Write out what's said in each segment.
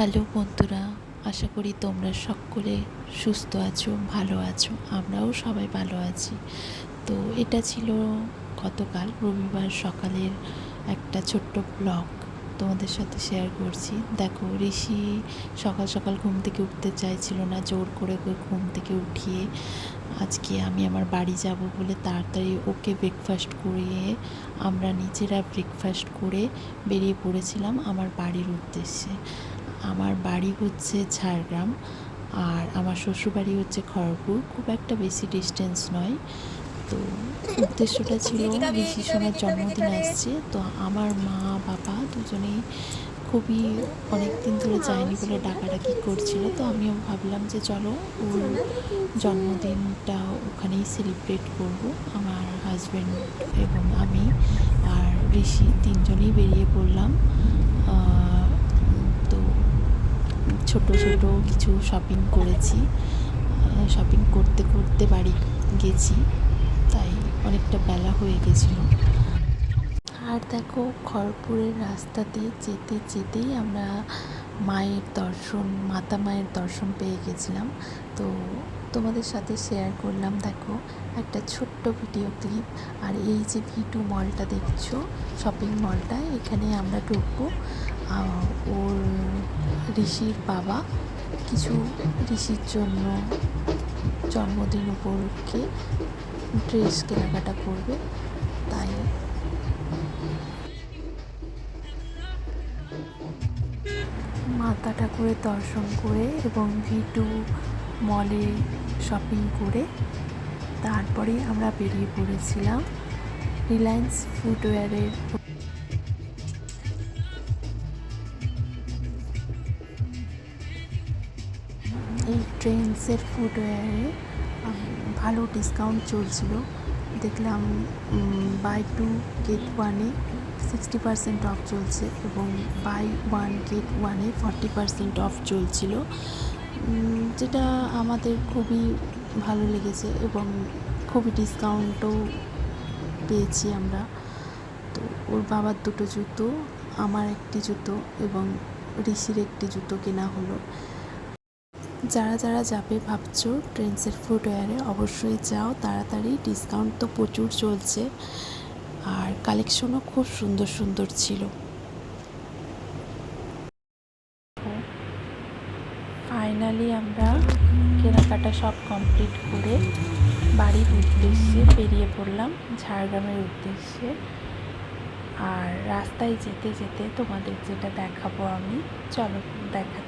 Hello বন্ধুরা, আশা করি তোমরা সকলে সুস্থ আছো, ভালো আছো, আমরাও সবাই ভালো আছি। তো এটা ছিল গতকাল রবিবার সকালের একটা ছোট্ট ব্লগ তোমাদের সাথে শেয়ার করছি। দেখো, ঋষি সকাল সকাল ঘুম থেকে উঠতে চাইছিল না, জোর করে ঘুম থেকে উঠিয়ে আজকে আমি আমার বাড়ি যাব বলে তাড়াতাড়ি ওকে ব্রেকফাস্ট করিয়ে আমরা নিজেরা ব্রেকফাস্ট করে বেরিয়ে পড়েছিলাম আমার বাড়ির উদ্দেশ্যে। আমার বাড়ি হচ্ছে ঝাড়গ্রাম আর আমার শ্বশুরবাড়ি হচ্ছে খড়গপুর। খুব একটা বেশি ডিস্টেন্স নয়। তো উদ্দেশ্যটা ছিল ঋষি সোনার জন্মদিন আসছে। তো আমার মা বাবা দুজনেই খুবই অনেক দিন ধরে যায়নি বলে ডাকাডাকি করছিল। তো আমিও ভাবলাম যে চলো ওর জন্মদিনটা ওখানেই সেলিব্রেট করব। আমার হাজব্যান্ড এবং আমি আর ঋষি তিনজনেই বেরিয়ে পড়লাম। ছোট ছোট কিছু শপিং করেছি। শপিং করতে করতে বাড়ি গেছি। তাই অনেকটা বেলা হয়ে গেছিল। আর দেখো খড়পুরের রাস্তাতে যেতে, যেতেই আমরা মায়ের দর্শন, মাতা মায়ের দর্শন পেয়ে গেছিলাম। তো তোমাদের সাথে শেয়ার করলাম, দেখো, একটা ছোট্ট ভিডিও ক্লিপ আর এই যে ভিটু মলটা দেখছ শপিং মলটা এখানে আমরা ঢুকবো। ওর ঋষির বাবা কিছু ঋষির জন্য জন্মদিন উপলক্ষে ড্রেস কেনাকাটা করবে, তাই। মাতা ঠাকুরের দর্শন করে এবং ভি টু মলে শপিং করে তারপরে আমরা বেরিয়ে পড়েছিলাম রিলায়েন্স ফুটওয়্যারের এই ট্রেন্ডসের ফুটওয়্যারে ভালো ডিসকাউন্ট চলছিল। দেখলাম বাই টু গেট ওয়ানে সিক্সটি পার্সেন্ট অফ চলছে এবং বাই ওয়ান গেট ওয়ানে ফর্টি পার্সেন্ট অফ চলছিল। যেটা আমাদের খুবই ভালো লেগেছে এবং খুবই ডিসকাউন্টও পেয়েছি আমরা। তো ওর বাবার দুটো জুতো, আমার একটি জুতো এবং ঋষির একটি জুতো কেনা হলো। যারা যারা যাবে, ভাবছ ট্রেন্ডসের ফুটওয়্যারে অবশ্যই যাও। তাড়াতাড়ি ডিসকাউন্ট তো প্রচুর চলছে। আর কালেকশনও খুব সুন্দর সুন্দর ছিল। ফাইনালি আমরা কেনাকাটা সব কমপ্লিট করে বাড়ির উদ্দেশ্যে বেরিয়ে পড়লাম ঝাড়গ্রামের উদ্দেশ্যে। আর রাস্তায় যেতে যেতে তোমাদের যেটা দেখাবো আমি, চলো দেখাচ্ছি।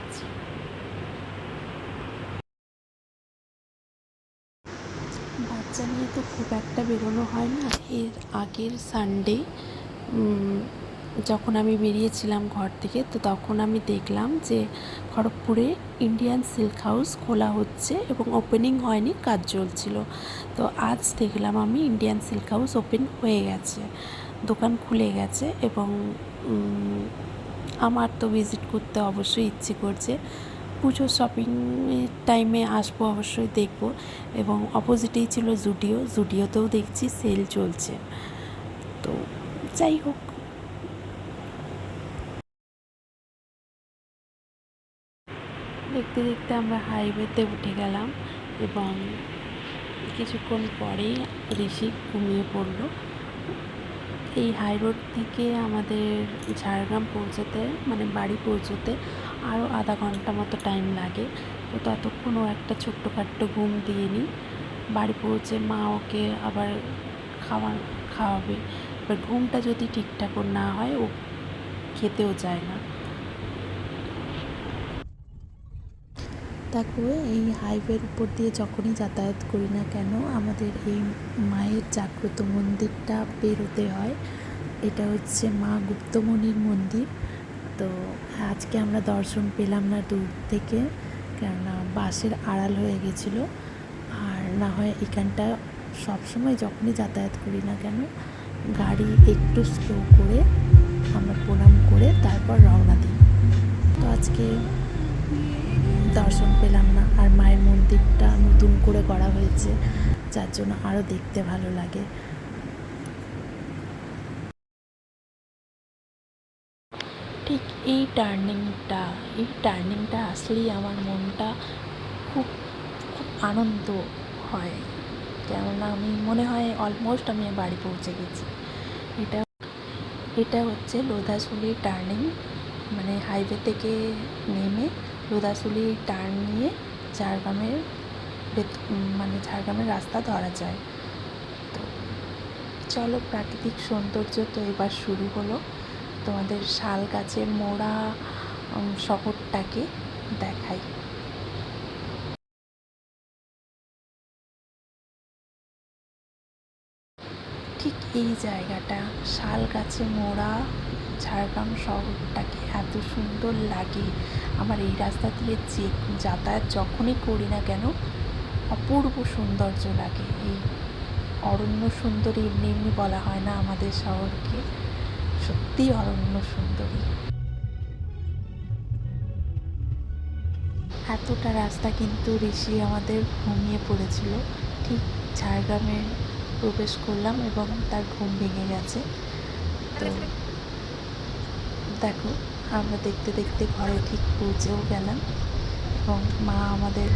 বাচ্চা নিয়ে তো খুব একটা বেরোনো হয় না। এর আগের সানডে যখন আমি বেরিয়েছিলাম ঘর থেকে, তো তখন আমি দেখলাম যে খড়গপুরে ইন্ডিয়ান সিল্ক হাউস খোলা হচ্ছে এবং ওপেনিং হয়নি, কাজ চলছিল। তো আজ দেখলাম আমি ইন্ডিয়ান সিল্ক হাউস ওপেন হয়ে গেছে, দোকান খুলে গেছে এবং আমার তো ভিজিট করতে অবশ্যই ইচ্ছে করছে। পুজো শপিংয়ের টাইমে আসব অবশ্যই দেখব। এবং অপোজিটেই ছিল জুডিও জুডিওতেও দেখছি সেল চলছে। তো যাই হোক। দেখতে দেখতে আমরা হাইওয়েতে উঠে গেলাম এবং কিছুক্ষণ পরেই ঋষি ঘুমিয়ে পড়ল। এই হাই রোড থেকে আমাদের ঝাড়গ্রাম পৌঁছাতে মানে বাড়ি পৌঁছতে আরও আধা ঘণ্টা মতো টাইম লাগে। তো ততক্ষণ ও একটা ছোট্টখাট্ট ঘুম দিয়ে নিই। বাড়ি পৌঁছে মা ওকে আবার খাওয়া, খাওয়াবে। এবার ঘুমটা যদি ঠিকঠাক না হয়, ও খেতেও চায় না। দেখো এই হাইওয়ের উপর দিয়ে যখনই যাতায়াত করি না কেন, আমাদের এই মায়ের জাগ্রত মন্দিরটা পেরোতে হয়। এটা হচ্ছে মা গুপ্তমণির মন্দির। তো আজকে আমরা দর্শন পেলাম না দূর থেকে, কেননা বাসের আড়াল হয়ে গেছিল। আর না হয় এখানটা সবসময় যখনই যাতায়াত করি না কেন, গাড়ি একটু স্লো করে আমরা প্রণাম করে তারপর রওনা দিই। তো আজকে দর্শন পেলাম না। আর মায়ের মন্দিরটা নতুন করে করা হয়েছে, যার জন্য আরও দেখতে ভালো লাগে। ঠিক এই টার্নিংটা এই টার্নিংটা আসলেই আমার মনটা খুব খুব আনন্দ হয়। কেননা আমি, মনে হয় অলমোস্ট আমি বাড়ি পৌঁছে গেছি। এটা এটা হচ্ছে লোধাশুলি টার্নিং মানে হাইওয়ে থেকে নেমে লোধাশুলি টার্ন নিয়ে ঝাড়গ্রামের মানে ঝাড়গ্রামের রাস্তা ধরা যায়। তো চলো প্রাকৃতিক সৌন্দর্য তো এবার শুরু হলো। তোমাদের শাল গাছের মোড়া শহরটাকে দেখাই। ঠিক এই জায়গাটা, শাল গাছে মোড়া ঝাড়গ্রাম শহরটাকে এত সুন্দর লাগে। আমার এই রাস্তা দিয়ে যে যাতায়াত যখনই করি না কেন, অপূর্ব সৌন্দর্য লাগে। এই অরণ্য সুন্দরী এমনি এমনি বলা হয় না আমাদের শহরকে। সত্যিই অরণ্য সুন্দরী। এতটা রাস্তা কিন্তু ঋষি আমাদের ঘুমিয়ে পড়েছিল। ঠিক ঝাড়গ্রামে প্রবেশ করলাম এবং তার ঘুম ভেঙে গেছে। তো দেখো, আমরা দেখতে দেখতে ঘরে ঠিক পৌঁছেও গেলাম এবং মা আমাদের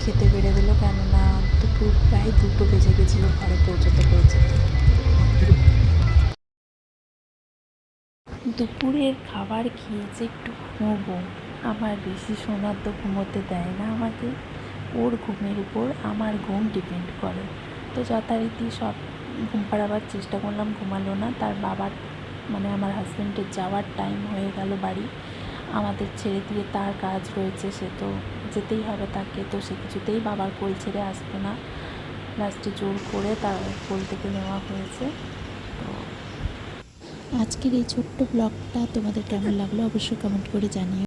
খেতে বেড়ে দিল কেননা দুপুর প্রায় দুটো বেজে গেছিল ঘরে পৌঁছতে পৌঁছতে। দুপুরের খাবার খেয়ে যে একটু ঘুমোবো, আমার বেশি সোনার তো ঘুমোতে দেয় না আমাকে। ওর ঘুমের উপর আমার ঘুম ডিপেন্ড করে। তো যথারীতি সব ঘুম পাড়াবার চেষ্টা করলাম, ঘুমালো না। তার বাবার মানে আমার হাজব্যান্ডের যাওয়ার টাইম হয়ে গেল বাড়ি। আমাদের ছেড়ে দিয়ে তার কাজ রয়েছে, সে তো যেতেই হবে তাকে। তো সে কিছুতেই বাবার কোল ছেড়ে আসবে না। লাস্টে জোর করে তার কোল থেকে নেওয়া হয়েছে। তো আজকের এই ছোট্ট ব্লগটা তোমাদের কেমন লাগল অবশ্যই কমেন্ট করে জানিও।